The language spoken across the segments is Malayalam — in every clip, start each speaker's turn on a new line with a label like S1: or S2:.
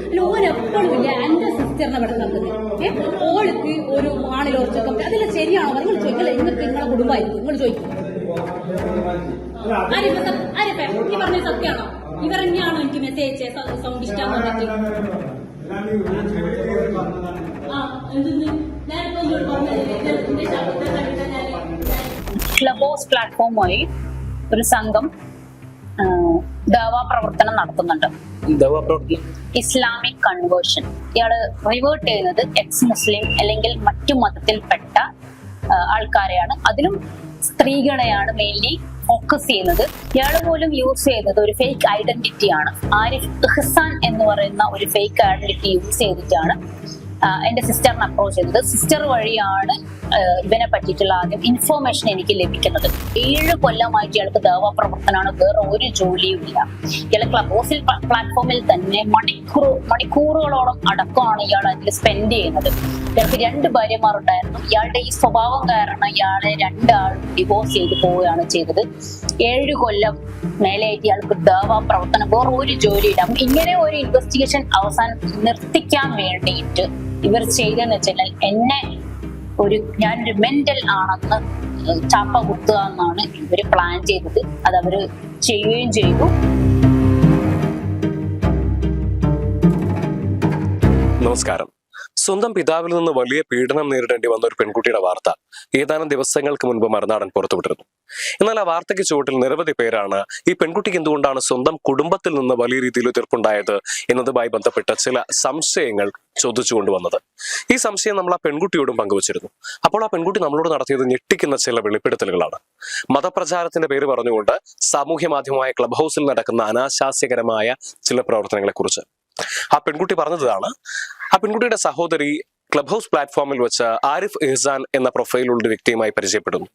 S1: അല്ല ഇല്ല എന്റെ സിസ്റ്ററിനെ ഇവിടെ ഓൾക്ക് ഒരു ആണിലോ ഉറച്ചൊക്കെ അതെല്ലാം ശരിയാണോ നിങ്ങൾ ചോദിക്കല്ലേ. ഇന്നത്തെ നിങ്ങളെ കുടുംബമായിരിക്കും. നിങ്ങൾ ചോദിക്കും. ഈ പറഞ്ഞ സത്യമാണോ? ഇവർ തന്നെയാണോ എനിക്ക് മെസ്സേജ് അയച്ചത് സൗണ്ട് ഇഷ്ടമാണോ ആ എന്തെന്ന്?
S2: ക്ലബ് ഹൗസ് പ്ലാറ്റ്ഫോം വഴി ഒരു സംഘം ദാവാ പ്രവർത്തനം നടത്തുന്നുണ്ട്.
S3: ദവാപ്രവർത്തനം.
S2: Islamic conversion. ഇയാൾ റിവേർട്ട് ചെയ്യുന്നത് എക്സ് മുസ്ലിം അല്ലെങ്കിൽ മറ്റു മതത്തിൽപ്പെട്ട ആൾക്കാരെയാണ്. അതിലും സ്ത്രീകളെയാണ് മെയിൻലി ഫോക്കസ് ചെയ്യുന്നത്. ഇയാൾ പോലും യൂസ് ചെയ്യുന്നത് ഒരു ഫേക്ക് ഐഡന്റിറ്റി ആണ്. ആരിഫ് ഇഹ്സാൻ എന്ന് പറയുന്ന ഒരു ഫേക്ക് ഐഡന്റിറ്റി യൂസ് ചെയ്തിട്ടാണ് എന്റെ സിസ്റ്ററിനെ അപ്രോച്ച് ചെയ്തത്. സിസ്റ്റർ വഴിയാണ് ഇവനെ പറ്റിയിട്ടുള്ള ആദ്യം ഇൻഫോർമേഷൻ എനിക്ക് ലഭിക്കുന്നത്. ഏഴ് കൊല്ലമായിട്ട് ഇയാൾക്ക് ദേവാ പ്രവർത്തനമാണ് വേറെ ഒരു ജോലിയും ഇല്ല. ഇയാൾ ക്ലബ് ഹൗസിൽ പ്ലാറ്റ്ഫോമിൽ തന്നെ മണിക്കൂർ മണിക്കൂറുകളോളം അടക്കമാണ് ഇയാൾ അതിൽ സ്പെൻഡ് ചെയ്യുന്നത്. ഇയാൾക്ക് രണ്ട് ഭാര്യമാരുണ്ടായിരുന്നു. ഇയാളുടെ ഈ സ്വഭാവം കാരണം ഇയാളെ രണ്ടാൾ ഡിവോഴ്സ് ചെയ്ത് പോവുകയാണ് ചെയ്തത്. ഏഴ് കൊല്ലം മേലെയായിട്ട് ഇയാൾക്ക് ദേവാ പ്രവർത്തനം വേറെ ഒരു ജോലിയില്ല ഇങ്ങനെ ഒരു ഇൻവെസ്റ്റിഗേഷൻ അവസാനം നിർത്തിക്കാൻ വേണ്ടിയിട്ട് ഇവർ ചെയ്തെന്ന് വെച്ചാൽ എന്നെ ഒരു ഞാനൊരു മെന്റൽ ആണെന്ന് ചാപ്പ കുത്തുക എന്നാണ് ഇവർ പ്ലാൻ ചെയ്തത്. അത് അവർ ചെയ്യുകയും ചെയ്തു.
S3: നമസ്കാരം. സ്വന്തം പിതാവിൽ നിന്ന് വലിയ പീഡനം നേരിടേണ്ടി വന്ന ഒരു പെൺകുട്ടിയുടെ വാർത്ത ഏതാനും ദിവസങ്ങൾക്ക് മുൻപ് മറുനാടൻ പുറത്തുവിട്ടിരുന്നു. എന്നാൽ ആ വാർത്തയ്ക്ക് ചുവട്ടിൽ നിരവധി പേരാണ് ഈ പെൺകുട്ടിക്ക് എന്തുകൊണ്ടാണ് സ്വന്തം കുടുംബത്തിൽ നിന്ന് വലിയ രീതിയിൽ എതിർപ്പുണ്ടായത് എന്നതുമായി ബന്ധപ്പെട്ട ചില സംശയങ്ങൾ ചോദിച്ചുകൊണ്ട് വന്നത് ഈ സംശയം നമ്മൾ ആ പെൺകുട്ടിയോടും പങ്കുവച്ചിരുന്നു. അപ്പോൾ ആ പെൺകുട്ടി നമ്മളോട് നടത്തിയത് ഞെട്ടിക്കുന്ന ചില വെളിപ്പെടുത്തലുകളാണ്. മതപ്രചാരത്തിന്റെ പേര് പറഞ്ഞുകൊണ്ട് സാമൂഹ്യ മാധ്യമമായ ക്ലബ് ഹൗസിൽ നടക്കുന്ന അനാശാസ്യകരമായ ചില പ്രവർത്തനങ്ങളെ കുറിച്ച് ആ പെൺകുട്ടി പറഞ്ഞതാണ് ആ പെൺകുട്ടിയുടെ സഹോദരി ക്ലബ് ഹൗസ് പ്ലാറ്റ്ഫോമിൽ വെച്ച് ആരിഫ് ഇഹ്സാൻ എന്ന പ്രൊഫൈലുള്ള വ്യക്തിയുമായി പരിചയപ്പെടുന്നു.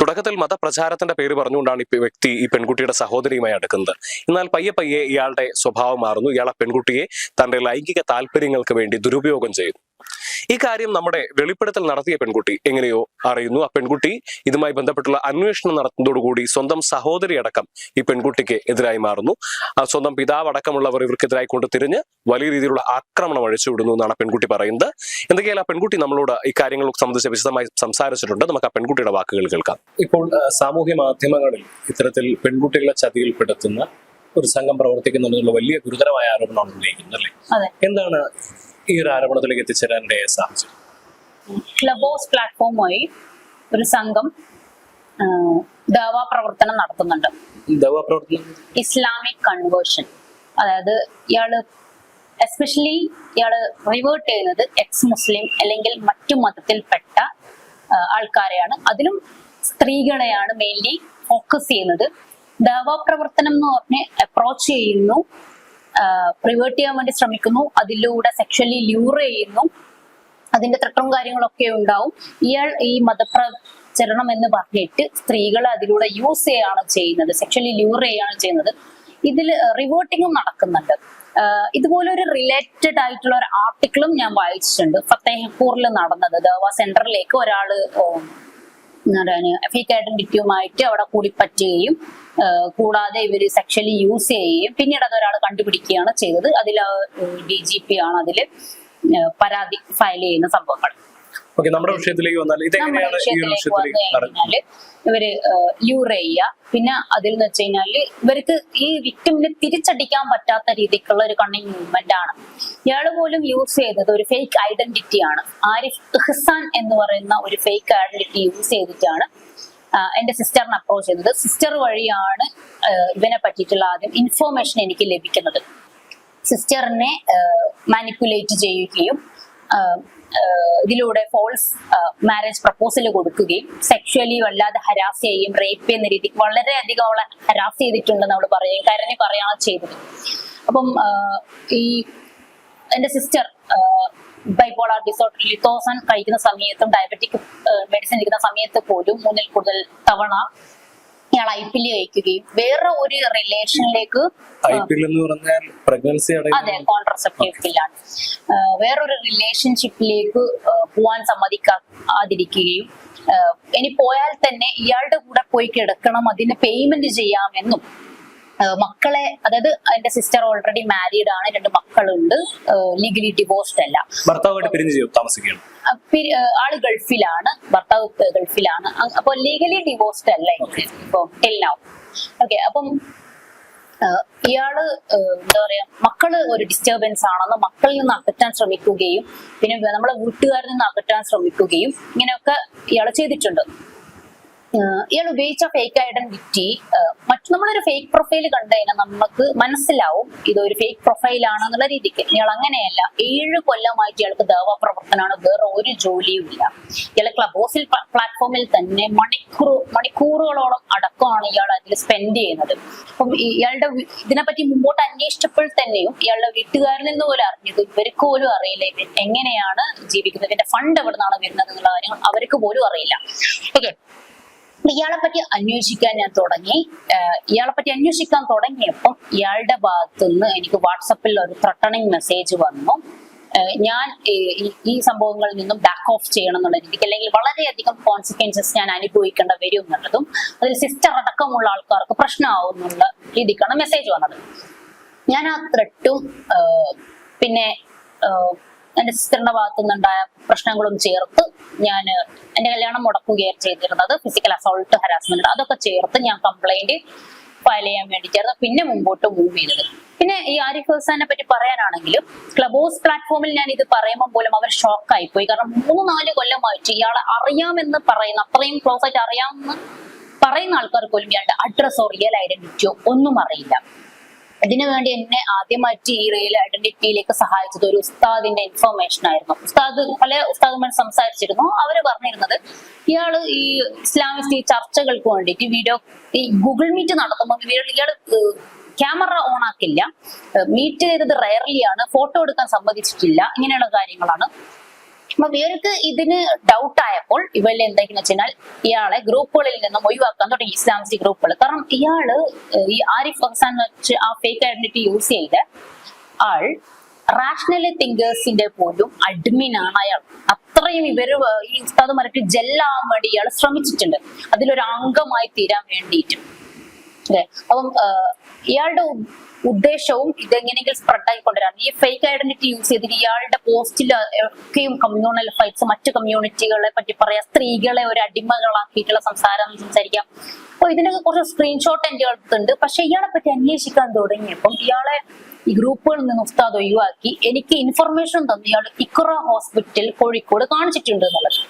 S3: തുടക്കത്തിൽ മതപ്രചാരത്തിന്റെ പേര് പറഞ്ഞുകൊണ്ടാണ് ഈ വ്യക്തി ഈ പെൺകുട്ടിയുടെ സഹോദരിയുമായി അടുക്കുന്നത്. എന്നാൽ പയ്യെ പയ്യെ ഇയാളുടെ സ്വഭാവം മാറുന്നു. ഇയാളെ പെൺകുട്ടിയെ തന്റെ ലൈംഗിക താല്പര്യങ്ങൾക്ക് വേണ്ടി ദുരുപയോഗം ചെയ്യുന്നു. ഈ കാര്യം നമ്മുടെ വെളിപ്പെടുത്തൽ നടത്തിയ പെൺകുട്ടി എങ്ങനെയോ അറിയുന്നു. ആ പെൺകുട്ടി ഇതുമായി ബന്ധപ്പെട്ടുള്ള അന്വേഷണം നടത്തുന്നതോടുകൂടി സ്വന്തം സഹോദരി അടക്കം ഈ പെൺകുട്ടിക്ക് എതിരായി മാറുന്നു. ആ സ്വന്തം പിതാവ് അടക്കമുള്ളവർ ഇവർക്കെതിരായി കൊണ്ട് തിരിഞ്ഞ് വലിയ രീതിയിലുള്ള ആക്രമണം അഴിച്ചുവിടുന്നു എന്നാണ് ആ പെൺകുട്ടി പറയുന്നത്. എന്തൊക്കെയാലും ആ പെൺകുട്ടി നമ്മളോട് ഈ കാര്യങ്ങൾ സംബന്ധിച്ച് വിശദമായി സംസാരിച്ചിട്ടുണ്ട്. നമുക്ക് ആ പെൺകുട്ടിയുടെ വാക്കുകൾ കേൾക്കാം. ഇപ്പോൾ സാമൂഹ്യ മാധ്യമങ്ങളിൽ ഇത്തരത്തിൽ പെൺകുട്ടികളെ ചതിയിൽപ്പെടുത്തുന്ന ഒരു സംഘം പ്രവർത്തിക്കുന്നുണ്ടെന്നുള്ള വലിയ ഗുരുതരമായ ആരോപണമാണ് ഉന്നയിക്കുന്നത് അല്ലേ? എന്താണ് ഈ ഒരു ആരോപണത്തിലേക്ക് എത്തിച്ചേരാൻ സാഹചര്യം?
S2: ക്ലബ് ഹൗസ് പ്ലാറ്റ്ഫോം വഴി ഒരു സംഘം ദവാ പ്രവർത്തനം നടത്തുന്നുണ്ട്.
S3: ദവാപ്രവർത്തനം
S2: ഇസ്ലാമിക് കൺവേർഷൻ. അതായത് ഇയാൾ എസ്പെഷ്യലി ഇയാൾ റിവേർട്ട് ചെയ്യുന്നത് എക്സ് മുസ്ലിം അല്ലെങ്കിൽ മറ്റു മതത്തിൽപ്പെട്ട ആൾക്കാരെയാണ്. അതിലും സ്ത്രീകളെയാണ് മെയിൻലി ഫോക്കസ് ചെയ്യുന്നത്. ദവാ പ്രവർത്തനം എന്ന് പറഞ്ഞ് അപ്രോച്ച് ചെയ്യുന്നു. റിവേർട്ട് ചെയ്യാൻ വേണ്ടി ശ്രമിക്കുന്നു. അതിലൂടെ സെക്ഷലി ല്യൂർ ചെയ്യുന്നു. അതിന്റെ ത്രട്ടവും കാര്യങ്ങളൊക്കെ ഉണ്ടാവും. ഇയാൾ ഈ മതപ്രചരണം എന്ന് പറഞ്ഞിട്ട് സ്ത്രീകളെ അതിലൂടെ യൂസ് ചെയ്യാണ് ചെയ്യുന്നത്. സെക്ഷലി ല്യൂർ ചെയ്യാണ് ചെയ്യുന്നത്. ഇതിൽ റിവേർട്ടിങ്ങും നടക്കുന്നുണ്ട്. ഇതുപോലെ ഒരു റിലേറ്റഡ് ആയിട്ടുള്ള ഒരു ആർട്ടിക്കിളും ഞാൻ വായിച്ചിട്ടുണ്ട്. ഫത്തേഹ്പൂറിൽ നടന്നത്. ദവ സെന്ററിലേക്ക് ഒരാൾ എന്താണ് ഫേക്ക് ഐഡന്റിറ്റിയുമായിട്ട് അവിടെ കൂടിപ്പറ്റുകയും പറ്റുകയും കൂടാതെ ഇവർ സെക്ഷലി യൂസ് ചെയ്യുകയും പിന്നീട് അത് ഒരാൾ കണ്ടുപിടിക്കുകയാണ് ചെയ്തത്. അതിൽ ഡി ജി പി ആണ് അതിൽ പരാതി ഫയൽ ചെയ്യുന്ന സംഭവങ്ങൾ
S3: നമ്മുടെ വിഷയത്തിലേക്ക് വന്നാൽ ഇതെങ്ങനെയാണ് ഈ
S2: വിഷയത്തിലേക്ക് ഇവർ യൂർ ചെയ്യുക. പിന്നെ അതിൽ എന്ന് വെച്ച് കഴിഞ്ഞാൽ ഇവർക്ക് ഈ വിക്ടിമിനെ തിരിച്ചടിക്കാൻ പറ്റാത്ത രീതിക്കുള്ള ഒരു കണ്ണിങ് മൂവ്മെന്റ് ആണ്. ഇയാൾ പോലും യൂസ് ചെയ്തത് ഒരു ഫേക്ക് ഐഡന്റിറ്റി ആണ്. ആരിഫ് ഇഹ്സാൻ എന്ന് പറയുന്ന ഒരു ഫേക്ക് ഐഡന്റിറ്റി യൂസ് ചെയ്തിട്ടാണ് എന്റെ സിസ്റ്ററിനെ അപ്രോച്ച് ചെയ്തത്. സിസ്റ്റർ വഴിയാണ് ഇവനെ പറ്റിയിട്ടുള്ള ആദ്യം ഇൻഫോർമേഷൻ എനിക്ക് ലഭിക്കുന്നത്. സിസ്റ്ററിനെ മാനിപ്പുലേറ്റ് ചെയ്യുകയും ഇതിലൂടെ ഫോൾസ് മാരേജ് പ്രപ്പോസൽ കൊടുക്കുകയും സെക്ഷലി വല്ലാതെ ഹരാസ് ചെയ്യുകയും റേപ്പ് ചെയ്യുന്ന രീതിക്ക് വളരെയധികം അവളെ ഹരാസ് ചെയ്തിട്ടുണ്ടെന്ന് അവൾ പറയുകയും കരഞ്ഞു പറയുകയാണ് ചെയ്തത്. അപ്പം ഈ എന്റെ സിസ്റ്റർ ബൈപോളാർ ഡിസോർഡർ ലിത്തോസൺ കഴിക്കുന്ന സമയത്തും ഡയബറ്റിക് മെഡിസിൻ എടുക്കുന്ന സമയത്ത് പോലും മൂന്നിൽ കൂടുതൽ തവണ ഇയാൾ ഐ പി എൽ കഴിക്കുകയും വേറെ ഒരു റിലേഷനിലേക്ക്
S3: ഐ പി എൽ എന്ന് പറഞ്ഞാൽ പ്രഗ്നൻസി
S2: അതെ കോൺട്രസെപ്റ്റീവ് പില്ലാണ് വേറൊരു റിലേഷൻഷിപ്പിലേക്ക് പോവാൻ സമ്മതിക്കാതിരിക്കുകയും ഇനി പോയാൽ തന്നെ ഇയാളുടെ കൂടെ പോയി കിടക്കണം അതിന് പേയ്മെന്റ് ചെയ്യാമെന്നും മക്കളെ അതായത് എന്റെ സിസ്റ്റർ ഓൾറെഡി മാരീഡ് ആണ് രണ്ട് മക്കളുണ്ട്. ലീഗലി ഡിവോഴ്സ്ഡ് അല്ല.
S3: പിരിഞ്ഞ് താമസിക്കുകയാണ്.
S2: ആൾ ഗൾഫിലാണ് ഭർത്താവ് ഗൾഫിലാണ്. അപ്പൊ ലീഗലി ഡിവോഴ്സ്ഡ് അല്ല ഇപ്പൊ നൗ ഓക്കെ അപ്പം ഇയാൾ എന്താ പറയാ മക്കൾ ഒരു ഡിസ്റ്റർബൻസ് ആണെന്ന് മക്കളിൽ നിന്ന് അകറ്റാൻ ശ്രമിക്കുകയും പിന്നെ നമ്മളെ വീട്ടുകാരിൽ നിന്ന് അകറ്റാൻ ശ്രമിക്കുകയും ഇങ്ങനെയൊക്കെ ഇയാൾ ചെയ്തിട്ടുണ്ട്. ഇയാൾ ഉപയോഗിച്ച ഫേക്ക് ഐഡന്റിറ്റി മറ്റു നമ്മളൊരു ഫേക്ക് പ്രൊഫൈൽ കണ്ടു നമുക്ക് മനസ്സിലാവും ഇതൊരു ഫേക്ക് പ്രൊഫൈൽ ആണെന്നുള്ള രീതിക്ക്. ഇയാൾ അങ്ങനെയല്ല ഏഴ് കൊല്ലമായിട്ട് ഇയാൾക്ക് ദേവ പ്രവർത്തനമാണ് വേറെ ഒരു ജോലിയും ഇല്ല. ഇയാൾ ക്ലബ് ഹൗസിൽ പ്ലാറ്റ്ഫോമിൽ തന്നെ മണിക്കൂർ മണിക്കൂറുകളോളം അടക്കമാണ് ഇയാൾ അതിൽ സ്പെൻഡ് ചെയ്യുന്നത്. അപ്പം ഇയാളുടെ ഇതിനെപ്പറ്റി മുമ്പോട്ട് അന്വേഷിച്ചപ്പോൾ തന്നെയും ഇയാളുടെ വീട്ടുകാരിൽ നിന്ന് പോലും അറിഞ്ഞത് ഇവർക്ക് പോലും അറിയില്ല എങ്ങനെയാണ് ജീവിക്കുന്നത് ഇതിന്റെ ഫണ്ട് എവിടെ നിന്നാണ് വരുന്നത് എന്നുള്ള കാര്യങ്ങൾ അവർക്ക് പോലും അറിയില്ല. ഓക്കെ ഇയാളെ പറ്റി അന്വേഷിക്കാൻ ഞാൻ തുടങ്ങി. ഇയാളെ പറ്റി അന്വേഷിക്കാൻ തുടങ്ങിയപ്പം ഇയാളുടെ ഭാഗത്തുനിന്ന് എനിക്ക് വാട്സപ്പിൽ ഒരു ത്രട്ടണിങ് മെസ്സേജ് വന്നു. ഞാൻ ഈ- സംഭവങ്ങളിൽ നിന്നും ബാക്ക് ഓഫ് ചെയ്യണം എന്നുള്ള രീതിക്ക് അല്ലെങ്കിൽ വളരെയധികം കോൺസിക്വൻസസ് ഞാൻ അനുഭവിക്കേണ്ട വരും എന്നുള്ളതും അതിൽ സിസ്റ്റർ അടക്കമുള്ള ആൾക്കാർക്ക് പ്രശ്നമാവും എന്നുള്ള രീതിക്കാണ് മെസ്സേജ് വന്നത്. ഞാൻ ആ ത്രെട്ടും പിന്നെ എന്റെ സിസ്റ്ററിന്റെ ഭാഗത്തു നിന്നുണ്ടായ പ്രശ്നങ്ങളും ചേർത്ത് ഞാൻ എന്റെ കല്യാണം മുടക്കുകയാണ് ചെയ്തിരുന്നത്. ഫിസിക്കൽ അസോൾട്ട് ഹരാസ്മെന്റ് അതൊക്കെ ചേർത്ത് ഞാൻ കംപ്ലൈന്റ് ഫയൽ ചെയ്യാൻ വേണ്ടി വേണ്ടിയിട്ടായിരുന്നു. പിന്നെ മുമ്പോട്ട് മൂവ് ചെയ്തത്. പിന്നെ ഈ ആരിഫ് ഹുസാനെ പറ്റി പറയാനാണെങ്കിലും ക്ലബ് ഹൗസ് പ്ലാറ്റ്ഫോമിൽ ഞാൻ ഇത് പറയുമ്പോൾ പോലും അവർ ഷോക്കായി പോയി കാരണം മൂന്ന് നാല് കൊല്ലമായിട്ട് ഇയാളെ അറിയാമെന്ന് പറയുന്ന അത്രയും ക്ലോസ് ആയിട്ട് അറിയാമെന്ന് പറയുന്ന ആൾക്കാർ പോലും ഇയാളുടെ അഡ്രസ്സോ റിയൽ ഐഡന്റിറ്റിയോ ഒന്നും അറിയില്ല. ഇതിനു വേണ്ടി എന്നെ ആദ്യമായിട്ട് ഈ റിയൽ ഐഡന്റിറ്റിയിലേക്ക് സഹായിച്ചത് ഒരു ഉസ്താദിന്റെ ഇൻഫർമേഷൻ ആയിരുന്നു. ഉസ്താദ് പല ഉസ്താദുമായി സംസാരിച്ചിരുന്നു. അവർ പറഞ്ഞിരുന്നത് ഇയാൾ ഈ ഇസ്ലാമിസ്റ്റ് ഈ ചർച്ചകൾക്ക് വേണ്ടിയിട്ട് വീഡിയോ ഈ ഗൂഗിൾ മീറ്റ് നടത്തുമ്പോൾ ഇയാൾ ക്യാമറ ഓൺ ആക്കില്ല. മീറ്റ് ചെയ്തത് റയർലി ആണ്. ഫോട്ടോ എടുക്കാൻ സമ്മതിച്ചിട്ടില്ല. ഇങ്ങനെയുള്ള കാര്യങ്ങളാണ്. അപ്പൊ ഇവർക്ക് ഇതിന് ഡൗട്ട് ആയപ്പോൾ ഇവരിൽ എന്തൊക്കെയെന്ന് വെച്ചാൽ ഇയാളെ ഗ്രൂപ്പുകളിൽ നിന്നും ഒഴിവാക്കാൻ തുടങ്ങി ഇസ്ലാമിക് ഗ്രൂപ്പുകൾ. കാരണം ഇയാൾ ഈ ആരിഫ് ഹസാൻ വെച്ച് ആ ഫേക്ക് ഐഡന്റിറ്റി യൂസ് ചെയ്ത് ആൾ റാഷണലി തിങ്കേഴ്സിന്റെ പോലും അഡ്മിൻ ആണ് അയാൾ. അത്രയും ഇവർ ഈ ഉസ്താദുമാരൊക്കെ ജെല്ലാൻ വേണ്ടി ഇയാൾ ശ്രമിച്ചിട്ടുണ്ട്. അതിലൊരു അംഗമായി തീരാൻ വേണ്ടിയിട്ട്. അല്ലെ? അപ്പം ഇയാളുടെ ഉദ്ദേശവും ഇതെങ്ങനെയെങ്കിലും സ്പ്രെഡ് ആയിക്കൊണ്ടുവരാൻ ഈ ഫേക്ക് ഐഡന്റിറ്റി യൂസ് ചെയ്തിട്ട് ഇയാളുടെ പോസ്റ്റിൽ ഒക്കെയും കമ്മ്യൂണൽ ഫൈറ്റ്സ് മറ്റു കമ്മ്യൂണിറ്റികളെ പറ്റി പറയാം. സ്ത്രീകളെ ഒരു അടിമകളാക്കിയിട്ടുള്ള സംസാരം സംസാരിക്കാം. അപ്പൊ ഇതിനൊക്കെ കുറച്ച് സ്ക്രീൻഷോട്ട് എന്റെ അടുത്തുണ്ട്. പക്ഷെ ഇയാളെ പറ്റി അന്വേഷിക്കാൻ തുടങ്ങിയപ്പം ഇയാളെ ഈ ഗ്രൂപ്പുകളിൽ നിന്ന് ഉസ്താദ് ഒഴിവാക്കി. എനിക്ക് ഇൻഫർമേഷൻ തന്നു. ഇയാൾ ഇക്കുറ ഹോസ്പിറ്റൽ കോഴിക്കോട് കാണിച്ചിട്ടുണ്ട് എന്നുള്ളത്.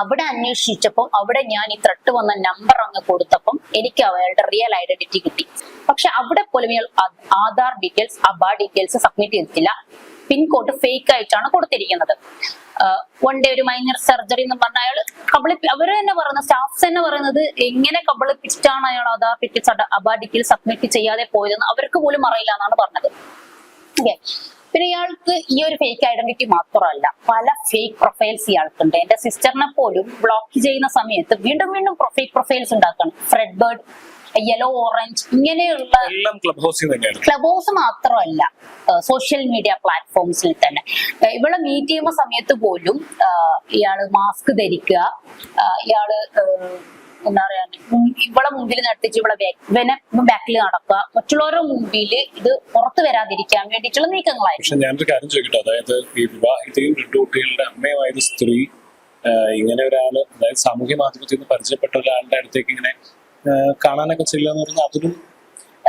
S2: അവിടെ അന്വേഷിച്ചപ്പോൾ അവിടെ ഞാൻ ഈ ത്രട്ട് വന്ന നമ്പർ അങ്ങ് കൊടുത്തപ്പം എനിക്ക് അയാളുടെ റിയൽ ഐഡന്റിറ്റി കിട്ടി. പക്ഷെ അവിടെ പോലും ഇയാൾ Aadhaar details ABHA details submit ചെയ്തിട്ടില്ല. പിൻകോഡ് ഫേക്ക് ആയിട്ടാണ് കൊടുത്തിരിക്കുന്നത്. വൺ ഡേ ഒരു മൈനർ സർജറി എന്ന് പറഞ്ഞ അയാൾ കബളിപ്പി അവർ തന്നെ പറയുന്ന സ്റ്റാഫ്സ് തന്നെ പറയുന്നത് എങ്ങനെ കബളിപ്പിച്ചിട്ടാണ് അയാൾ Aadhaar details ABHA details submit ചെയ്യാതെ പോയതെന്ന് അവർക്ക് പോലും അറിയില്ല എന്നാണ് പറഞ്ഞത്. പിന്നെ ഇയാൾക്ക് ഈ ഒരു ഫേക്ക് ഐഡന്റിറ്റി മാത്രമല്ല പല ഫേക്ക് പ്രൊഫൈൽസ് ഇയാൾക്കുണ്ട്. എന്റെ സിസ്റ്ററിനെ പോലും ബ്ലോക്ക് ചെയ്യുന്ന സമയത്ത് വീണ്ടും വീണ്ടും ഫേക്ക് പ്രൊഫൈൽസ് ഉണ്ടാക്കണം. ഫ്രെഡ് ബേർഡ് യെല്ലോ ഓറഞ്ച് ഇങ്ങനെയുള്ള
S3: ക്ലബ്
S2: ഹൗസ് മാത്രമല്ല സോഷ്യൽ മീഡിയ പ്ലാറ്റ്ഫോംസിൽ തന്നെ. ഇവളെ ഇവിടെ മീറ്റ് ചെയ്യുന്ന സമയത്ത് പോലും ഇയാൾ മാസ്ക് ധരിക്കുക ഇയാൾ എന്താ പറയാ ഇവിടെ മുമ്പിൽ നട്ടിച്ച് ഇവിടെ വെന ബാക്കിൽ നടക്കുക. മറ്റുള്ളവരുടെ മുമ്പിൽ ഇത് പുറത്തു വരാതിരിക്കാൻ വേണ്ടിയിട്ടുള്ള നീക്കങ്ങളായിരുന്നു.
S4: പക്ഷെ ഞാനൊരു കാര്യം ചോദിക്കട്ടെ? അതായത് ഈ വിവാഹിതയും രണ്ടു കുട്ടികളുടെ അമ്മയുമായൊരു സ്ത്രീ ഇങ്ങനെ ഒരാൾ അതായത് സാമൂഹ്യ മാധ്യമത്തിൽ നിന്ന് പരിചയപ്പെട്ട ഒരാളുടെ അടുത്തേക്ക് ഇങ്ങനെ കാണാനൊക്കെ ചെല്ലുക എന്ന് പറഞ്ഞാൽ അതൊരു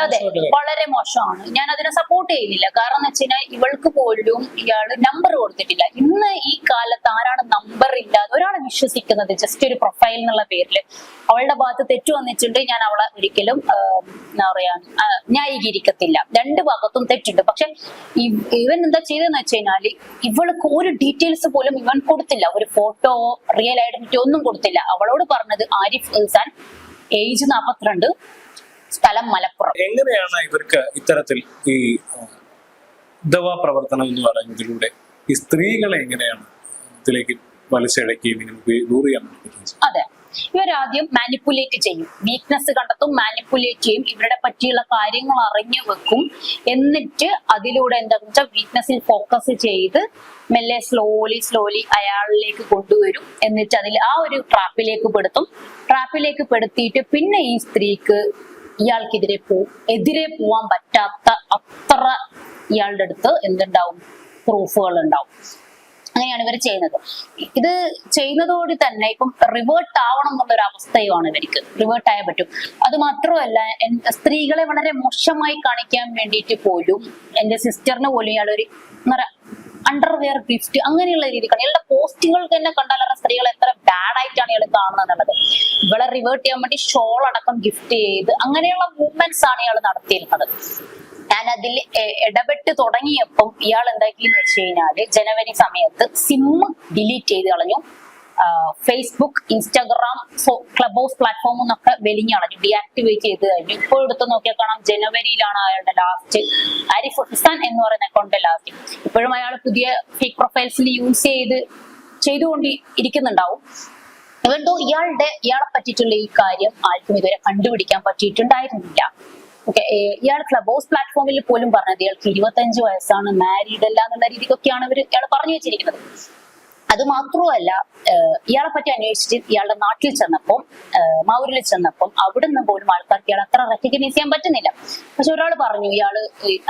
S2: അതെ വളരെ മോശമാണ്. ഞാൻ അതിനെ സപ്പോർട്ട് ചെയ്യുന്നില്ല. കാരണം എന്ന് വെച്ചാൽ ഇവൾക്ക് പോലും ഇയാൾ നമ്പർ കൊടുത്തിട്ടില്ല. ഇന്ന് ഈ കാലത്ത് ആരാണ് നമ്പർ ഇല്ലാതെ ഒരാളെ വിശ്വസിക്കുന്നത്? ജസ്റ്റ് ഒരു പ്രൊഫൈൽ എന്നുള്ള പേരിൽ അവളുടെ ഭാഗത്ത് തെറ്റു വന്നിട്ടുണ്ട്. ഞാൻ അവളെ ഒരിക്കലും എന്താ പറയാ ന്യായീകരിക്കത്തില്ല. രണ്ട് ഭാഗത്തും തെറ്റുണ്ട്. പക്ഷെ ഇവൻ എന്താ ചെയ്തതെന്ന് വെച്ച് കഴിഞ്ഞാൽ ഇവൾക്ക് ഒരു ഡീറ്റെയിൽസ് പോലും ഇവൻ കൊടുത്തില്ല. ഒരു ഫോട്ടോ റിയൽ ഐഡന്റിറ്റി ഒന്നും കൊടുത്തില്ല. അവളോട് പറഞ്ഞത് ആരിഫ് ഹസാൻ ഏജ് നാപ്പത്തിരണ്ട്. സ്ഥലം മലപ്പുറം.
S4: എങ്ങനെയാണ് ഇവർക്ക് ഇത്തരത്തിൽ ഈ ദവാ പ്രവർത്തനം എന്ന് പറയുന്നതിലൂടെ ഈ സ്ത്രീകളെ എങ്ങനെയാണ് ഇതിലേക്ക് വലിച്ചഴക്കുകയും ഇങ്ങനെ ചെയ്യാൻ
S2: അതെ. ഇവരാദ്യം മാനിപ്പുലേറ്റ് ചെയ്യും. വീക്ക്നെസ് കണ്ടെത്തും മാനിപ്പുലേറ്റ് ചെയ്യും. ഇവരുടെ പറ്റിയുള്ള കാര്യങ്ങൾ അറിഞ്ഞു വെക്കും. എന്നിട്ട് അതിലൂടെ എന്താണെന്ന് വെച്ചാൽ വീക്ക്നെസ്സിൽ ഫോക്കസ് ചെയ്ത് മെല്ലെ സ്ലോലി സ്ലോലി അയാളിലേക്ക് കൊണ്ടുവരും. എന്നിട്ട് അതിൽ ആ ഒരു ട്രാപ്പിലേക്ക് പെടുത്തും. ട്രാപ്പിലേക്ക് പെടുത്തിയിട്ട് പിന്നെ ഈ സ്ത്രീക്ക് ഇയാൾക്കെതിരെ പോ എതിരെ പോവാൻ പറ്റാത്ത അത്ര ഇയാളുടെ അടുത്ത് എന്തുണ്ടാവും? പ്രൂഫുകൾ ഉണ്ടാവും അങ്ങനെയാണ് ഇവർ ചെയ്യുന്നത്. ഇത് ചെയ്യുന്നതോട് തന്നെ ഇപ്പം റിവേർട്ട് ആവണം എന്നുള്ള ഒരു അവസ്ഥയുമാണ് ഇവർക്ക്. റിവേർട്ട് ആയാൽ പറ്റും. അത് മാത്രമല്ല സ്ത്രീകളെ വളരെ മോശമായി കാണിക്കാൻ വേണ്ടിയിട്ട് പോലും എന്റെ സിസ്റ്ററിന് പോലും ഇയാൾ ഒരു അണ്ടർവെയർ ഗിഫ്റ്റ് അങ്ങനെയുള്ള രീതിക്കാണ്. ഇയാളുടെ പോസ്റ്റുകൾ തന്നെ കണ്ടാൽ സ്ത്രീകൾ എത്ര ബാഡ് ആയിട്ടാണ് ഇയാൾ കാണുന്നത് എന്നുള്ളത്. ഇവളെ റിവേർട്ട് ചെയ്യാൻ വേണ്ടി ഷോൾ അടക്കം ഗിഫ്റ്റ് ചെയ്ത് അങ്ങനെയുള്ള മൂവ്മെന്റ്സ് ആണ് ഇയാൾ നടത്തിയിരുന്നത്. ഞാൻ അതിൽ ഇടപെട്ട് തുടങ്ങിയപ്പം ഇയാൾ എന്താക്കിയെന്ന് വെച്ച് കഴിഞ്ഞാൽ ജനുവരി സമയത്ത് സിം ഡിലീറ്റ് ചെയ്ത് കളഞ്ഞു. ഫേസ്ബുക്ക് ഇൻസ്റ്റാഗ്രാം ക്ലബ് ഹൗസ് പ്ലാറ്റ്ഫോമിൽ നിന്നൊക്കെ വെലിഞ്ഞ് കളഞ്ഞു. ഡിആക്ടിവേറ്റ് ചെയ്ത് കഴിഞ്ഞു. ഇപ്പോൾ എടുത്ത് നോക്കിയാൽ കാണാം ജനുവരിയിലാണ് അയാളുടെ ലാസ്റ്റ് ആരിഫ് ഹുസാൻ എന്ന് പറയുന്ന അക്കൗണ്ട് ലാസ്റ്റ് ഇപ്പോഴും അയാൾ പുതിയ ഫേക്ക് പ്രൊഫൈൽസിൽ യൂസ് ചെയ്ത് ചെയ്തുകൊണ്ട് ഇരിക്കുന്നുണ്ടാവും എന്തോ ഇയാളുടെ ഇയാളെ പറ്റിയിട്ടുള്ള ഈ കാര്യം ആർക്കും ഇതുവരെ കണ്ടുപിടിക്കാൻ പറ്റിയിട്ടുണ്ടായിരുന്നില്ല. ഓക്കെ ഇയാൾ ക്ലബ് ഹൗസ് പ്ലാറ്റ്ഫോമിൽ പോലും പറഞ്ഞത് ഇയാൾക്ക് ഇരുപത്തഞ്ച് വയസ്സാണ് മാരീഡ് അല്ല എന്നുള്ള രീതിക്കൊക്കെയാണ് ഇവർ ഇയാൾ പറഞ്ഞു വെച്ചിരിക്കുന്നത്. അത് മാത്രമല്ല ഇയാളെ പറ്റി അന്വേഷിച്ചിട്ട് ഇയാളുടെ നാട്ടിൽ ചെന്നപ്പം മാവൂരിൽ ചെന്നപ്പം അവിടെ നിന്ന് പോലും ആൾക്കാർക്ക് ഇയാൾ അത്ര റെക്കഗ്നൈസ് ചെയ്യാൻ പറ്റുന്നില്ല. പക്ഷെ ഒരാൾ പറഞ്ഞു ഇയാൾ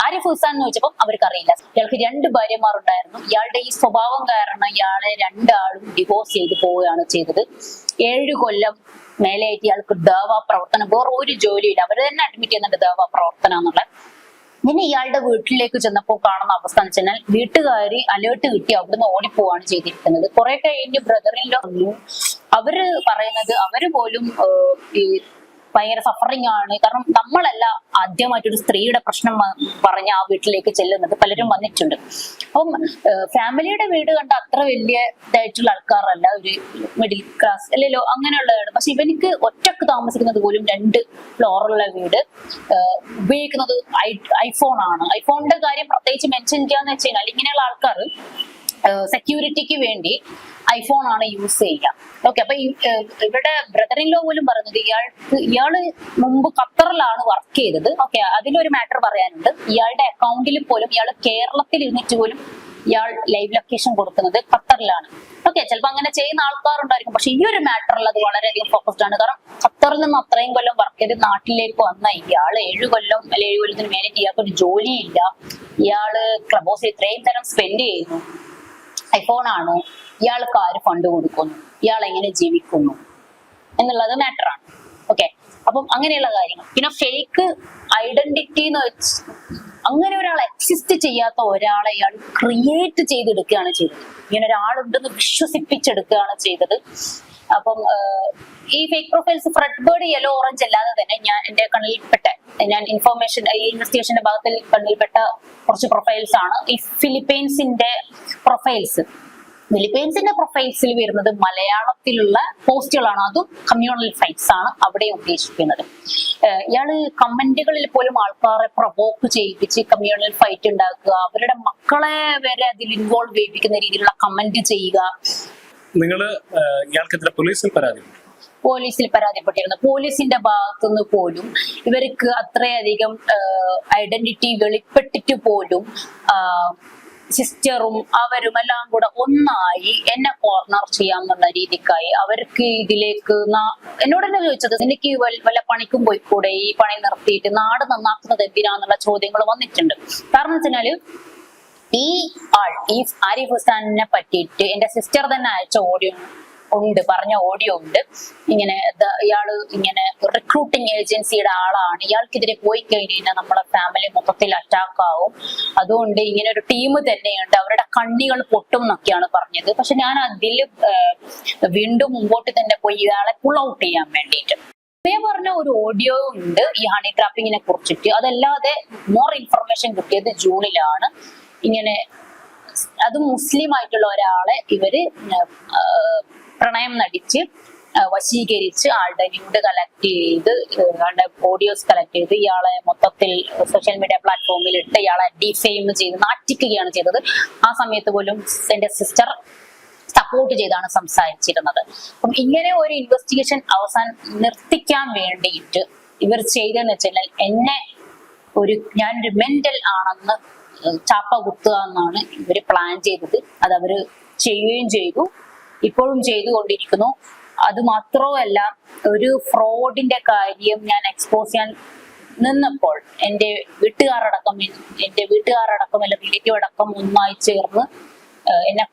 S2: ആരിഫ് ഹുസാൻ എന്ന് വെച്ചപ്പോൾ അവർക്ക് അറിയില്ല ഇയാൾക്ക് രണ്ട് ഭാര്യമാരുണ്ടായിരുന്നു. ഇയാളുടെ ഈ സ്വഭാവം കാരണം ഇയാളെ രണ്ടാളും ഡിവോഴ്സ് ചെയ്ത് പോവുകയാണ് ചെയ്തത്. ഏഴ് കൊല്ലം മേലെയായിട്ട് ഇയാൾക്ക് ദേവ പ്രവർത്തനം വേറെ ഒരു ജോലിയില്ല. അവർ തന്നെ അഡ്മിറ്റ് ചെയ്യുന്നുണ്ട് ദേവ പ്രവർത്തനം എന്നുള്ള. പിന്നെ ഇയാളുടെ വീട്ടിലേക്ക് ചെന്നപ്പോൾ കാണുന്ന അവസ്ഥ എന്ന് വെച്ചാൽ വീട്ടുകാരി അലേർട്ട് കിട്ടി അവിടുന്ന് ഓടിപ്പോവാണ് ചെയ്തിരിക്കുന്നത്. കുറെ കഴിഞ്ഞ് ബ്രദറിലോ അവർ പറയുന്നത് അവർ പോലും ഈ ഭയങ്കര സഫറിങ് ആണ്. കാരണം നമ്മളല്ല ആദ്യമായിട്ടൊരു സ്ത്രീയുടെ പ്രശ്നം പറഞ്ഞ് ആ വീട്ടിലേക്ക് ചെല്ലുന്നത് പലരും വന്നിട്ടുണ്ട്. അപ്പം ഫാമിലിയുടെ വീട് കണ്ട അത്ര വലിയ ഇതായിട്ടുള്ള ആൾക്കാരല്ല. ഒരു മിഡിൽ ക്ലാസ് അല്ലല്ലോ അങ്ങനെയുള്ളതാണ്. പക്ഷെ ഇവനിക്ക് ഒറ്റയ്ക്ക് താമസിക്കുന്നത് പോലും രണ്ട് ഫ്ലോറുള്ള വീട് ഉപയോഗിക്കുന്നത് ഐഫോൺ ആണ്. ഐഫോണിന്റെ കാര്യം പ്രത്യേകിച്ച് മെൻഷൻ ചെയ്യാന്ന് വെച്ച് കഴിഞ്ഞാൽ ഇങ്ങനെയുള്ള ആൾക്കാർ സെക്യൂരിറ്റിക്ക് വേണ്ടി ഐഫോൺ ആണ് യൂസ് ചെയ്യുക. ഓക്കെ അപ്പൊ ഇവിടെ ബ്രദർ ഇൻ ലോ പോലും പറഞ്ഞത് ഇയാൾക്ക് ഇയാൾ മുമ്പ് ഖത്തറിലാണ് വർക്ക് ചെയ്തത്. ഓക്കെ അതിലൊരു മാറ്റർ പറയാനുണ്ട്. ഇയാളുടെ അക്കൗണ്ടിൽ പോലും ഇയാൾ കേരളത്തിൽ ഇരുന്നിട്ട് പോലും ഇയാൾ ലൈവ് ലൊക്കേഷൻ കൊടുക്കുന്നത് ഖത്തറിലാണ്. ഓക്കെ ചിലപ്പോൾ അങ്ങനെ ചെയ്യുന്ന ആൾക്കാരുണ്ടായിരിക്കും. പക്ഷെ ഈ ഒരു മാറ്ററിൽ അത് വളരെയധികം ഫോക്കസ്ഡ് ആണ്. കാരണം ഖത്തറിൽ നിന്ന് അത്രയും കൊല്ലം വർക്ക് ചെയ്ത് നാട്ടിലേക്ക് വന്ന ഇയാൾ ഏഴു കൊല്ലം അല്ലെങ്കിൽ ഏഴു കൊല്ലത്തിന് മേലെ ഇയാൾക്ക് ഒരു ജോലിയില്ല. ഇയാൾ ക്ലബ് ഹൗസിൽ ഇത്രയും തരം സ്പെൻഡ് ചെയ്യുന്നു. ഐഫോൺ ആണോ? ഇയാൾക്ക് ആര് ഫണ്ട് കൊടുക്കുന്നു? ഇയാൾ എങ്ങനെ ജീവിക്കുന്നു? എന്നുള്ളത് മാറ്റർ ആണ്. ഓക്കെ അപ്പം അങ്ങനെയുള്ള കാര്യങ്ങൾ. പിന്നെ ഫേക്ക് ഐഡന്റിറ്റി എന്ന് വെച്ച് അങ്ങനെ ഒരാൾ എക്സിസ്റ്റ് ചെയ്യാത്ത ഒരാളെ ഇയാൾ ക്രിയേറ്റ് ചെയ്തെടുക്കുകയാണ് ചെയ്തത്. ഇങ്ങനെ ഒരാളുണ്ടെന്ന് വിശ്വസിപ്പിച്ചെടുക്കുകയാണ് ചെയ്തത്. അപ്പം ഈ fake profiles Fred bird yellow orange അല്ലാതെ തന്നെ ഞാൻ എന്റെ കണ്ണിൽപ്പെട്ട ഞാൻ ഇൻഫോർമേഷൻ ഈ ഇൻവെസ്റ്റിഗേഷന്റെ ഭാഗത്തിൽ കണ്ണിൽപ്പെട്ട കുറച്ച് പ്രൊഫൈൽസ് ആണ്. ഈ ഫിലിപ്പീൻസിന്റെ പ്രൊഫൈൽസ് ഫിലിപ്പീൻസിന്റെ പ്രൊഫൈൽസിൽ വരുന്നത് മലയാളത്തിലുള്ള പോസ്റ്റുകളാണ് അതും കമ്മ്യൂണൽ ഫൈറ്റ്സ് ആണ് അവിടെ ഉദ്ദേശിക്കുന്നത്. ഇയാൾ കമന്റുകളിൽ പോലും ആൾക്കാരെ പ്രൊവോക്ക് ചെയ്യിപ്പിച്ച് കമ്മ്യൂണൽ ഫൈറ്റ് ഉണ്ടാക്കുക അവരുടെ മക്കളെ വരെ അതിൽ ഇൻവോൾവ് ചെയ്യിപ്പിക്കുന്ന രീതിയിലുള്ള കമന്റ് ചെയ്യുക
S4: നിങ്ങൾ ഇയാൾക്കെതിരെ പോലീസിൽ പരാതി.
S2: പോലീസിൽ പരാതിപ്പെട്ടിരുന്നു പോലീസിന്റെ ഭാഗത്തുനിന്ന് പോലും ഇവർക്ക് അത്രയധികം ഐഡന്റിറ്റി വെളിപ്പെട്ടിട്ട് പോലും സിസ്റ്ററും അവരും എല്ലാം കൂടെ ഒന്നായി എന്നെ കോർണർ ചെയ്യാന്നുള്ള രീതിക്കായി അവർക്ക് ഇതിലേക്ക് എന്നോട് തന്നെ ചോദിച്ചത് എനിക്ക് വല്ല പണിക്കും പോയിക്കൂടെ ഈ പണി നിർത്തിയിട്ട് നാട് നന്നാക്കുന്നത് എന്തിനാന്നുള്ള ചോദ്യങ്ങൾ വന്നിട്ടുണ്ട്. കാരണം വെച്ചാൽ ഈ ആൾ ഈ ആരിഫ് ഹുസാനെ പറ്റിയിട്ട് എന്റെ സിസ്റ്റർ തന്നെ അയച്ച ഓഡിയോ ഉണ്ട് പറഞ്ഞ ഓഡിയോ ഉണ്ട്. ഇങ്ങനെ ഇയാൾ ഇങ്ങനെ റിക്രൂട്ടിംഗ് ഏജൻസിയുടെ ആളാണ്. ഇയാൾക്കെതിരെ പോയി കഴിഞ്ഞാൽ നമ്മളെ ഫാമിലി മൊത്തത്തിൽ അറ്റാക്ക് ആവും. അതുകൊണ്ട് ഇങ്ങനെ ഒരു ടീം തന്നെയുണ്ട്. അവരുടെ കണ്ണികൾ പൊട്ടും എന്നൊക്കെയാണ് പറഞ്ഞത്. പക്ഷെ ഞാൻ അതിൽ വീണ്ടും മുമ്പോട്ട് തന്നെ പോയി ഇയാളെ പുൾ ഔട്ട് ചെയ്യാൻ വേണ്ടിയിട്ട്. ഞാൻ പറഞ്ഞ ഒരു ഓഡിയോ ഉണ്ട് ഈ ഹണി ട്രാപ്പിങ്ങിനെ കുറിച്ചിട്ട്. അതല്ലാതെ മോർ ഇൻഫർമേഷൻ കിട്ടിയത് ജൂണിലാണ്. ഇങ്ങനെ അത് മുസ്ലിം ആയിട്ടുള്ള ഒരാളെ ഇവർ പ്രണയം നടിച്ച് വശീകരിച്ച് ആളുടെ ന്യൂഡ് കളക്ട് ചെയ്ത് ആളുടെ ഓഡിയോസ് കളക്ട് ചെയ്ത് ഇയാളെ മൊത്തത്തിൽ സോഷ്യൽ മീഡിയ പ്ലാറ്റ്ഫോമിൽ ഇട്ട് ഇയാളെ ഡിഫെയിം ചെയ്ത് നാറ്റിക്കുകയാണ് ചെയ്തത്. ആ സമയത്ത് പോലും എന്റെ സിസ്റ്റർ സപ്പോർട്ട് ചെയ്താണ് സംസാരിച്ചിരുന്നത്. അപ്പം ഇങ്ങനെ ഒരു ഇൻവെസ്റ്റിഗേഷൻ അവസാനം നിർത്തിക്കാൻ വേണ്ടിയിട്ട് ഇവർ ചെയ്തതെന്ന് വെച്ചാൽ എന്നെ ഒരു ഞാൻ ഒരു മെന്റൽ ആണെന്ന് ചാപ്പ കുത്തുക എന്നാണ് ഇവർ പ്ലാൻ ചെയ്തത്. അത് അവർ ചെയ്യുകയും ചെയ്തു. ഇപ്പോഴും ചെയ്തുകൊണ്ടിരിക്കുന്നു. അത് മാത്രവുമല്ല ഒരു ഫ്രോഡിന്റെ കാര്യം ഞാൻ എക്സ്പോസ് ചെയ്യാൻ നിന്നപ്പോൾ എന്റെ വീട്ടുകാരടക്കം എന്റെ വീട്ടുകാരടക്കം അല്ല റിലേറ്റീവ് അടക്കം ഒന്നായി ചേർന്ന് എന്നെ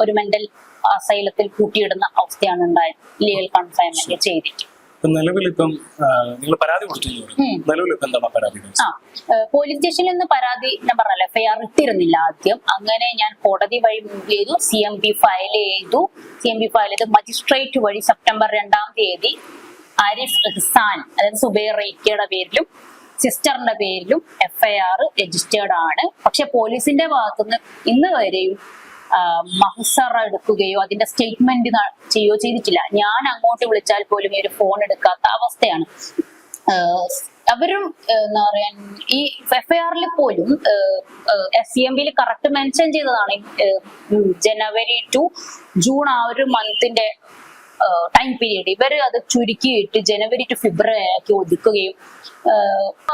S2: ഒരു മെന്റൽ അസൈലത്തിൽ കൂട്ടിയിടുന്ന അവസ്ഥയാണ് ഉണ്ടായത്. ലീഗൽ കൺഫൈൻമെന്റ് ചെയ്തിട്ട്.
S4: നിലവിൽ ഇപ്പം നിങ്ങൾ പരാതി കൊടുത്തു എന്ന് പറഞ്ഞു. നിലവിൽ ഇപ്പം എന്താണ് പരാതി
S2: പോലീസ് സ്റ്റേഷനിൽ നിന്ന് പരാതി ഞാൻ പറഞ്ഞല്ലോ എഫ്ഐആർ ഇട്ടിരുന്നില്ല ആദ്യം. അങ്ങനെ ഞാൻ കോടതി വഴി മൂവ് ചെയ്തു സി എം ബി ഫയൽ ചെയ്തു. സി എം ബി ഫയൽ ചെയ്ത് മജിസ്ട്രേറ്റ് വഴി സെപ്റ്റംബർ രണ്ടാം തീയതി ആരിഫ് ഇഹ്സാൻ അതായത് സുബൈർ റൈക്കയുടെ പേരിലും സിസ്റ്ററിന്റെ പേരിലും എഫ്ഐആർ രജിസ്റ്റേർഡ് ആണ്. പക്ഷെ പോലീസിന്റെ ഭാഗത്തുനിന്ന് ഇന്ന് വരെയും മഹസറ എടുക്കുകയോ അതിന്റെ സ്റ്റേറ്റ്മെന്റ് ചെയ്യുകയോ ചെയ്തിട്ടില്ല. ഞാൻ അങ്ങോട്ട് വിളിച്ചാൽ പോലും ഈ ഒരു ഫോൺ എടുക്കാത്ത അവസ്ഥയാണ്. അവരും എന്താ പറയാ ഈ എഫ്ഐആറിൽ പോലും എസ് സി എം ബിയിൽ കറക്റ്റ് മെൻഷൻ ചെയ്തതാണ്. ജനുവരി ടു ജൂൺ ആ ഒരു മന്തിന്റെ ടൈം പീരീഡ് ഇവർ അത് ചുരുക്കിയിട്ട് ജനുവരി ടു ഫെബ്രുവരി ആക്കി ഒതുക്കുകയും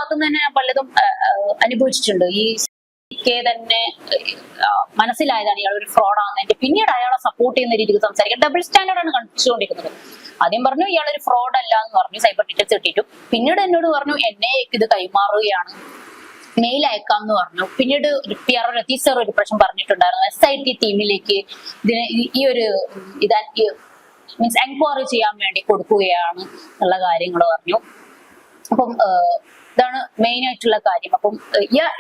S2: അതും തന്നെ പലതും അനുഭവിച്ചിട്ടുണ്ട്. ഈ ഒക്കെ തന്നെ മനസ്സിലായതാണ് ഇയാൾ ഒരു ഫ്രോഡാണെന്ന് പിന്നീട് അയാളെ സപ്പോർട്ട് ചെയ്യുന്ന രീതിക്ക് സംസാരിക്കാൻ ഡബിൾ സ്റ്റാൻഡേർഡാണ് കാണിച്ചുകൊണ്ടിരിക്കുന്നത് ആദ്യം പറഞ്ഞു ഇയാൾ ഒരു ഫ്രോഡ് അല്ല എന്ന് പറഞ്ഞു സൈബർ ഡീറ്റെയിൽസ് കിട്ടിയിട്ടു. പിന്നീട് എന്നോട് പറഞ്ഞു എന്നെ ഇത് കൈമാറുകയാണ്. മെയിൽ അയക്കാം എന്ന് പറഞ്ഞു. പിന്നീട് പി ആർ രതീഷ് സാർ ഒരു പ്രശ്നം പറഞ്ഞിട്ടുണ്ടായിരുന്നു എസ് ഐ ടി ടീമിലേക്ക് ഇതിന് ഈ- ഒരു ഇതാ മീൻസ് എൻക്വയറി ചെയ്യാൻ വേണ്ടി കൊടുക്കുകയാണ് എന്നുള്ള കാര്യങ്ങൾ പറഞ്ഞു. അപ്പം ഇതാണ് മെയിൻ ആയിട്ടുള്ള കാര്യം. അപ്പം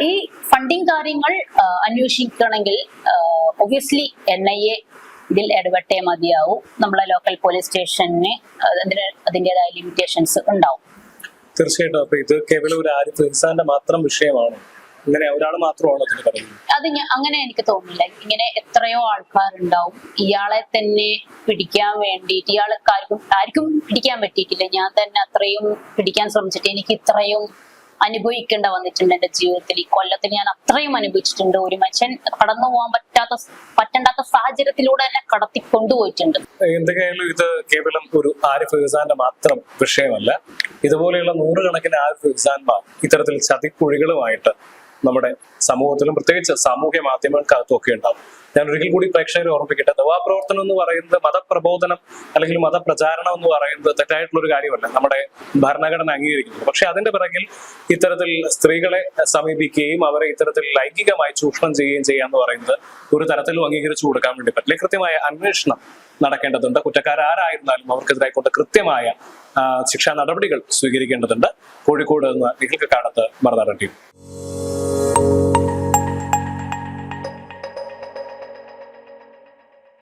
S2: ഈ- ഫണ്ടിങ് കാര്യങ്ങൾ അന്വേഷിക്കണമെങ്കിൽ ഒബിയസ്ലി എൻ ഐ എ ഇതിൽ ഇടപെട്ടേ മതിയാവും. നമ്മളെ ലോക്കൽ പോലീസ് സ്റ്റേഷന് അതിന്റേതായ ലിമിറ്റേഷൻസ് ഉണ്ടാവും.
S4: തീർച്ചയായിട്ടും. അപ്പൊ ഇത് കേവലം ഒരു ആരിഫ് ഇൻസാന്റെ മാത്രം വിഷയമാണ്. ഇങ്ങനെ ഒരാൾ മാത്രമാണ്
S2: അത് അങ്ങനെ എനിക്ക് തോന്നില്ല ഇങ്ങനെ എത്രയോ ആൾക്കാരുണ്ടാവും. ഇയാളെ തന്നെ പിടിക്കാൻ വേണ്ടിയിട്ട് ഇയാളെ ആർക്കും ആർക്കും പിടിക്കാൻ പറ്റിയിട്ടില്ല. ഞാൻ തന്നെ അത്രയും പിടിക്കാൻ ശ്രമിച്ചിട്ട് എനിക്ക് ഇത്രയും അനുഭവിക്കേണ്ട വന്നിട്ടുണ്ട് എന്റെ ജീവിതത്തിൽ. ഈ കൊല്ലത്തിൽ ഞാൻ അത്രയും അനുഭവിച്ചിട്ടുണ്ട്. ഒരു മനുഷ്യൻ കടന്നു പോകാൻ പറ്റാത്ത പറ്റണ്ടാത്ത സാഹചര്യത്തിലൂടെ തന്നെ കടത്തി കൊണ്ടുപോയിട്ടുണ്ട്
S4: എന്തൊക്കെയായാലും ഇത് കേവലം ഒരു ആരിഫ് ഹുസാന്റെ മാത്രം വിഷയമല്ല. ഇതുപോലെയുള്ള നൂറുകണക്കിന് ആരിഫ് ഹുസാൻമാർ ഇത്തരത്തിൽ ചതിക്കുഴികളുമായിട്ട് നമ്മുടെ സമൂഹത്തിലും പ്രത്യേകിച്ച് സാമൂഹ്യ മാധ്യമങ്ങൾക്കകത്തും ഒക്കെ ഉണ്ടാവും. ഞാൻ ഒരിക്കൽ കൂടി പ്രേക്ഷകരെ ഓർമ്മിക്കട്ടെ ദവാപ്രവർത്തനം എന്ന് പറയുന്നത് മതപ്രബോധനം അല്ലെങ്കിൽ മതപ്രചാരണം എന്ന് പറയുന്നത് തെറ്റായിട്ടുള്ള ഒരു കാര്യമല്ല. നമ്മുടെ ഭരണഘടന അംഗീകരിക്കുന്നു. പക്ഷെ അതിന്റെ പിറകിൽ ഇത്തരത്തിൽ സ്ത്രീകളെ സമീപിക്കുകയും അവരെ ഇത്തരത്തിൽ ലൈംഗികമായി ചൂഷണം ചെയ്യുകയും ചെയ്യുക എന്ന് പറയുന്നത് ഒരു തരത്തിലും അംഗീകരിച്ചു കൊടുക്കാൻ വേണ്ടി പറ്റില്ല. കൃത്യമായ അന്വേഷണം നടക്കേണ്ടതുണ്ട്. കുറ്റക്കാരാരായിരുന്നാലും അവർക്കെതിരായിക്കൊണ്ട് കൃത്യമായ ശിക്ഷാ നടപടികൾ സ്വീകരിക്കേണ്ടതുണ്ട്. കോഴിക്കോട് നിന്ന് നിങ്ങൾക്ക് കാണത്ത് മറുനാടൻ ടീം.